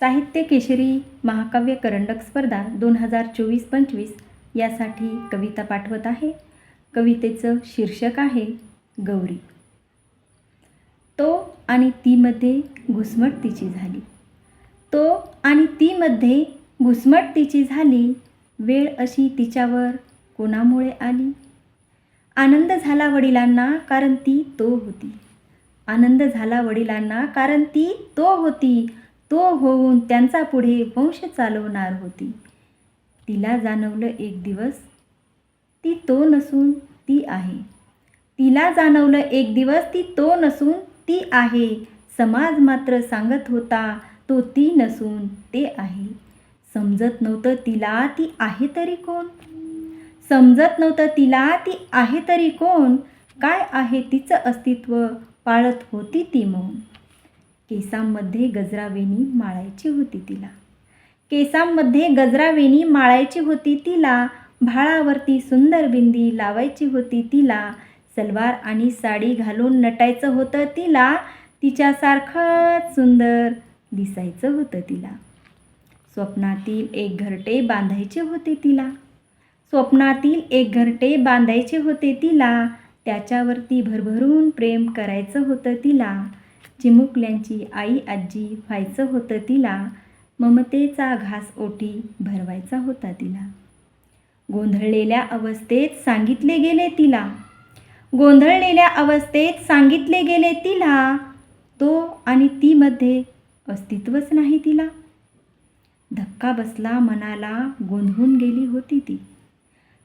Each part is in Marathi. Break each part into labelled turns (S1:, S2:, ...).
S1: साहित्य केशरी महाकाव्य करंडक स्पर्धा दोन हजार चोवीस पंचवीस यासाठी कविता पाठवत आहे. कवितेचं शीर्षक आहे गौरी. तो आणि तीमध्ये घुसमट तिची झाली. तो आणि तीमध्ये घुसमट तिची झाली. वेळ अशी तिच्यावर कोणामुळे आली? आनंद झाला वडिलांना कारण ती तो होती. आनंद झाला वडिलांना कारण ती तो होती. तो होऊन त्यांचा पुढे वंश चालवणार होती. तिला जाणवलं एक दिवस ती तो नसून ती आहे. तिला जाणवलं एक दिवस ती तो नसून ती आहे. समाज मात्र सांगत होता तो ती नसून ते आहे. समजत नव्हतं तिला ती आहे तरी कोण? समजत नव्हतं तिला ती आहे तरी कोण? काय आहे तिचं अस्तित्व? पाळत होती ती मौन. केसांमध्ये गजरावेणी माळायची होती तिला. केसांमध्ये गजरावेणी माळायची होती तिला. भाळावरती सुंदर बिंदी लावायची होती तिला. सलवार आणि साडी घालून नटायचं होतं तिला. तिच्यासारखंच सुंदर दिसायचं होतं तिला. स्वप्नातील एक घरटे बांधायचे होते तिला. स्वप्नातील एक घरटे बांधायचे होते तिला. त्याच्यावरती भरभरून प्रेम करायचं होतं तिला. चिमुकल्यांची आई आजी व्हायचं होतं तिला ममतेचा घास ओटी भरवायचा होता तिला. गोंधळलेल्या अवस्थेत सांगितले गेले तिला. गोंधळलेल्या अवस्थेत सांगितले गेले तिला. तो आणि तीमध्ये अस्तित्वच नाही तिला. धक्का बसला मनाला गोंधळून गेली होती ती.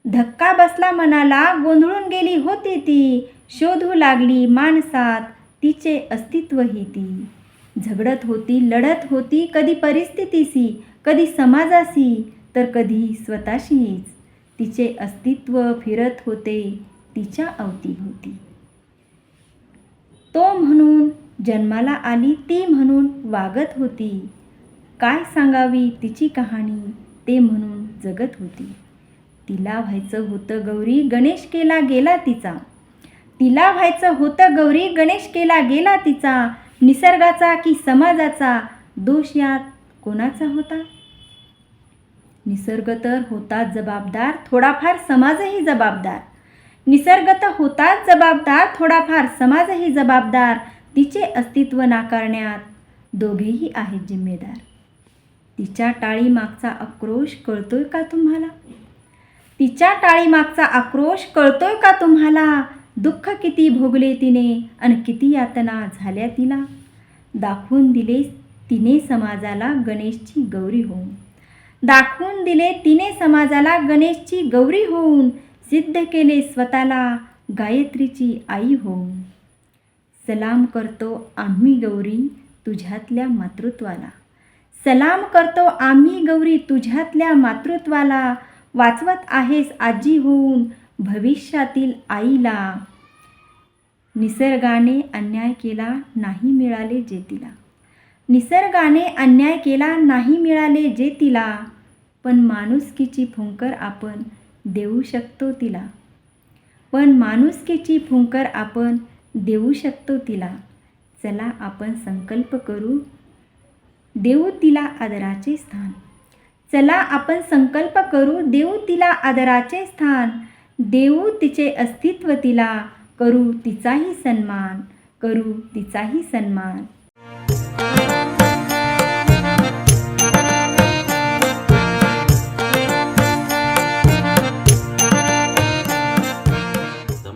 S1: धक्का बसला मनाला गोंधळून गेली होती ती. शोधू लागली माणसात तिचे अस्तित्वही ती. झगडत होती लढत होती कधी परिस्थितीशी कधी समाजाशी तर कधी स्वतःशीच. तिचे अस्तित्व फिरत होते तिच्या अवती होती तो म्हणून जन्माला आली ती म्हणून वागत होती. काय सांगावी तिची कहाणी ते म्हणून जगत होती. तिला व्हायचं होतं गौरी गणेश केला गेला तिचा. तिला व्हायचं होतं गौरी गणेश केला गेला तिचा. निसर्गाचा की समाजाचा? दोष यात कोणाचा होता? निसर्ग तर होताच जबाबदार थोडाफार समाजही जबाबदार. निसर्ग तर होताच जबाबदार थोडाफार समाजही जबाबदार. तिचे अस्तित्व नाकारण्यात दोघेही आहेत जिम्मेदार. तिच्या टाळीमागचा आक्रोश कळतोय का तुम्हाला? तिच्या टाळीमागचा आक्रोश कळतोय का तुम्हाला? दुःख किती भोगले तिने आणि किती यातना झाल्या तिला? दाखवून दिले तिने समाजाला गणेशची गौरी होऊन. दाखवून दिले तिने समाजाला गणेशची गौरी होऊन. सिद्ध केले स्वतःला गायत्रीची आई होऊन. सलाम करतो आम्ही गौरी तुझ्यातल्या मातृत्वाला. सलाम करतो आम्ही गौरी तुझ्यातल्या मातृत्वाला. वाचवत आहेस आजी होऊन. भविष्यातील आईला निसर्गाने अन्याय केला नाही मिळाले जे तिला. निसर्गाने अन्याय केला नाही मिळाले जे तिला पण माणुसकीची फुंकर आपण देऊ शकतो तिला. पण माणुसकीची फुंकर आपण देऊ शकतो तिला. चला आपण संकल्प करू देऊ तिला आदराचे स्थान. चला आपण संकल्प करू देऊ तिला आदराचे स्थान. देऊ तिचे अस्तित्व तिला करू तिचाही सन्मान करू तिचाही सन्मान.